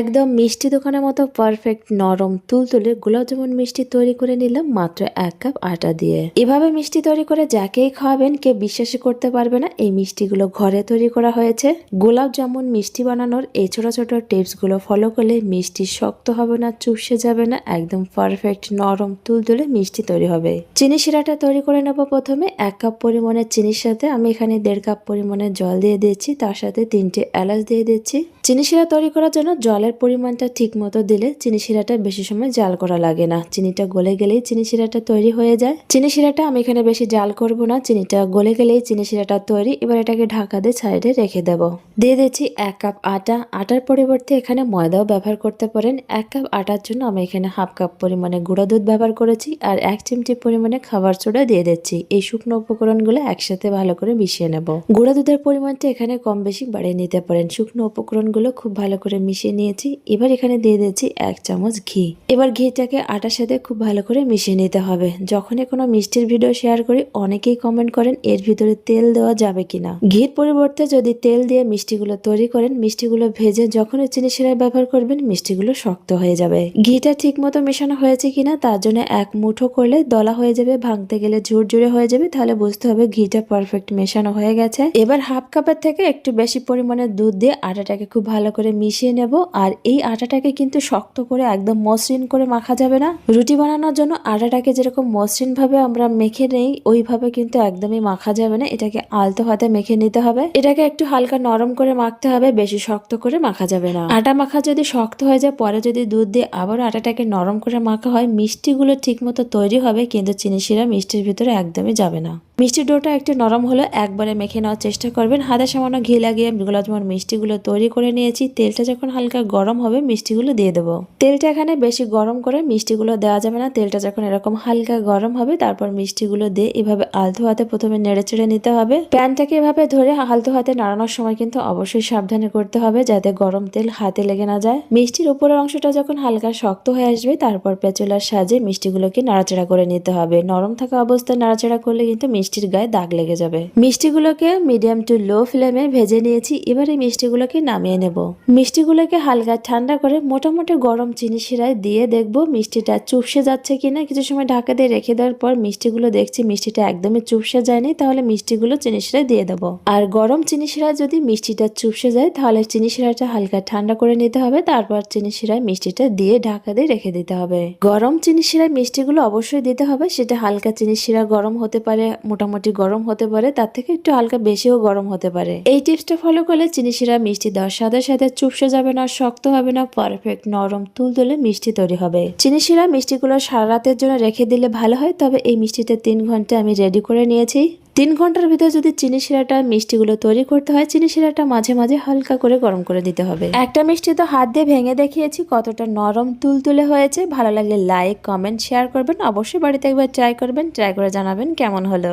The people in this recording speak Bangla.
একদম মিষ্টি দোকানের মতো পারফেক্ট নরম তুলতুলে গোলাপ জামুন মিষ্টি তৈরি করে নিলাম মাত্র এক কাপ আটা দিয়ে। এভাবে মিষ্টি তৈরি করে যাকেই খাওয়াবেন কে বিশ্বাসই করতে পারবে না এই মিষ্টিগুলো ঘরে তৈরি করা হয়েছে। গোলাপ জামুন মিষ্টি বানানোর এই ছোট ছোট টিপসগুলো ফলো করলে মিষ্টি শক্ত হবে না চুপসে যাবে না, একদম পারফেক্ট নরম তুলতুলে মিষ্টি তৈরি হবে। চিনি শিরাটা তৈরি করে নেব প্রথমে, এক কাপ পরিমাণের চিনির সাথে আমি এখানে দেড় কাপ পরিমাণের জল দিয়ে দিচ্ছি তার সাথে তিনটে এলাচ দিয়ে দিচ্ছি। চিনি শিরা তৈরি করার জন্য জলের পরিমাণটা ঠিক মতো দিলে চিনি শিরাটা বেশি সময় জাল করা লাগে না। চিনিটা গলে গেলেই চিনি শিরাটা তৈরি হয়ে যায়। চিনি শিরাটা আমি এখানে বেশি জাল করব না। চিনিটা গলে গেলেই চিনি শিরাটা তৈরি। এবার এটাকে ঢাকা দিয়ে সাইডে রেখে দেব। দিয়ে দিচ্ছি এক কাপ আটা। আটার পরিবর্তে এখানে ময়দাও ব্যবহার করতে পারেন। এক কাপ আটার জন্য আমি এখানে হাফ কাপ পরিমাণে গুঁড়া দুধ ব্যবহার করেছি আর এক চিমটি পরিমাণে খাবার সোডা দিয়ে দিচ্ছি। এই শুকনো উপকরণগুলো একসাথে ভালো করে মিশিয়ে নেব। গুঁড়া দুধের পরিমাণটা এখানে কম বেশি বাড়িয়ে নিতে পারেন। শুকনো উপকরণগুলো খুব ভালো করে মিশিয়ে নিয়েছি এবার এখানে দিয়ে দিচ্ছি এক চামচ ঘি। এবার ঘিটাকে আটার সাথে খুব ভালো করে মিশিয়ে নিতে হবে। যখনই কোনো মিষ্টির ভিডিও শেয়ার করি, অনেকেই কমেন্ট করেন, এর ভিতরে তেল দেওয়া যাবে কিনা? ঘির পরিবর্তে যদি তেল দিয়ে মিষ্টিগুলো তৈরি করেন, মিষ্টিগুলো ভেজে যখনই চিনি শিরায় ব্যবহার করবেন, মিষ্টিগুলো শক্ত হয়ে যাবে। ঘিটা ঠিক মতো মেশানো হয়েছে কিনা, তার জন্য এক মুঠো করলে দলা হয়ে যাবে, ভাঙতে গেলে ঝুরঝুরে হয়ে যাবে, তাহলে বুঝতে হবে ঘিটা পারফেক্ট মেশানো হয়ে গেছে। এবার হাফ কাপের থেকে একটু বেশি পরিমাণে দুধ দিয়ে আটাটাকে খুব ভালো করে মিশিয়ে নেব, আর এই আটাটাকে কিন্তু শক্ত করে একদম মসৃণ করে মাখা যাবে না। রুটি বানানোর জন্য আটাটাকে যেরকম মসৃণ ভাবে আমরা মেখে নেই, ওইভাবে কিন্তু একদমই মাখা যাবে না। এটাকে আলতো হাতে মেখে নিতে হবে। এটাকে একটু হালকা নরম করে মাখতে হবে, বেশি শক্ত করে মাখা যাবে না। আটা মাখা যদি শক্ত হয়ে যায়, পরে যদি দুধ দিয়ে আবার আটাটাকে নরম করে মাখা হয়, মিষ্টিগুলো ঠিক মতো তৈরি হবে, কিন্তু চিনি শিরা মিষ্টির ভিতরে একদমই যাবে না। মিষ্টির ডোটা একটু নরম হলে একবারে মেখে নেওয়ার চেষ্টা করবেন। হাতে সামান্য ঘি লাগিয়ে গোলাপ জামুন মিষ্টিগুলো তৈরি করে নিয়েছি। তেলটা যখন হালকা গরম হবে, মিষ্টিগুলো দিয়ে দেবো। তেলটা এখানে বেশি গরম করে মিষ্টিগুলো দেওয়া যাবে না। তেলটা যখন এরকম হালকা গরম হবে, তারপর মিষ্টিগুলো দিয়ে এভাবে আলতো হাতে প্রথমে নেড়ে চেড়ে নিতে হবে। প্যানটাকে এভাবে ধরে আলতো হাতে নাড়ানোর সময় কিন্তু অবশ্যই সাবধানে করতে হবে, যাতে গরম তেল হাতে লেগে না যায়। মিষ্টির উপরের অংশটা যখন হালকা শক্ত হয়ে আসবে, তারপর পেঁচুলার সাজে মিষ্টিগুলোকে নাড়াচাড়া করে নিতে হবে। নরম থাকা অবস্থায় নাড়াচাড়া করলে কিন্তু মিষ্টির গায়ে দাগ লেগে যাবে। মিষ্টিগুলোকে মিডিয়াম টু লো ফ্লেমে ভেজে নিয়েছি, এবার এই মিষ্টিগুলোকে নামিয়ে নেব। মিষ্টিগুলোকে হালকা ঠান্ডা করে মোটামুটি গরম চিনি শিরায় দিয়ে দেখব মিষ্টিটা চুপসে যাচ্ছে কিনা। কিছু সময় ঢাকা দিয়ে রেখে দেওয়ার পর মিষ্টিগুলো দেখছি মিষ্টিটা একদমই চুপসে যায়নি, তাহলে মিষ্টিগুলো চিনি শিরায় দিয়ে দেবো। আর গরম চিনি শিরায় যদি মিষ্টিটা চুপসে যায়, তাহলে চিনি শিরাটা হালকা ঠান্ডা করে নিতে হবে। তারপর চিনি শিরায় মিষ্টিটা দিয়ে ঢাকা দিয়ে রেখে দিতে হবে। গরম চিনি শিরায় মিষ্টিগুলো অবশ্যই দিতে হবে। সেটা হালকা চিনি শিরা গরম হতে পারে মোটামুটি গরম হতে পারে, তার থেকে একটু হালকা বেশিও গরম হতে পারে। এই টিপসটা ফলো করলে চিনি শিরা মিষ্টি দেওয়ার সাথে সাথে চুপসে যাবে না, শক্ত হবে না পারফেক্ট নরম তুলতুলে মিষ্টি তৈরি হবে। চিনি শিরা মিষ্টিগুলো সারা রাতের জন্য রেখে দিলে ভালো হয়, তবে এই মিষ্টিটা তিন ঘণ্টা আমি রেডি করে নিয়েছি। তিন ঘণ্টার ভিতরে যদি চিনি শিরাটা মিষ্টিগুলো তৈরি করতে হয়, চিনি শিরাটা মাঝে মাঝে হালকা করে গরম করে দিতে হবে। একটা মিষ্টি তো হাত দিয়ে ভেঙে দেখিয়েছি, কতটা নরম তুলতুলে হয়েছে। ভালো লাগলে লাইক কমেন্ট শেয়ার করবেন। অবশ্যই বাড়িতে একবার ট্রাই করবেন। ট্রাই করে জানাবেন কেমন হলো।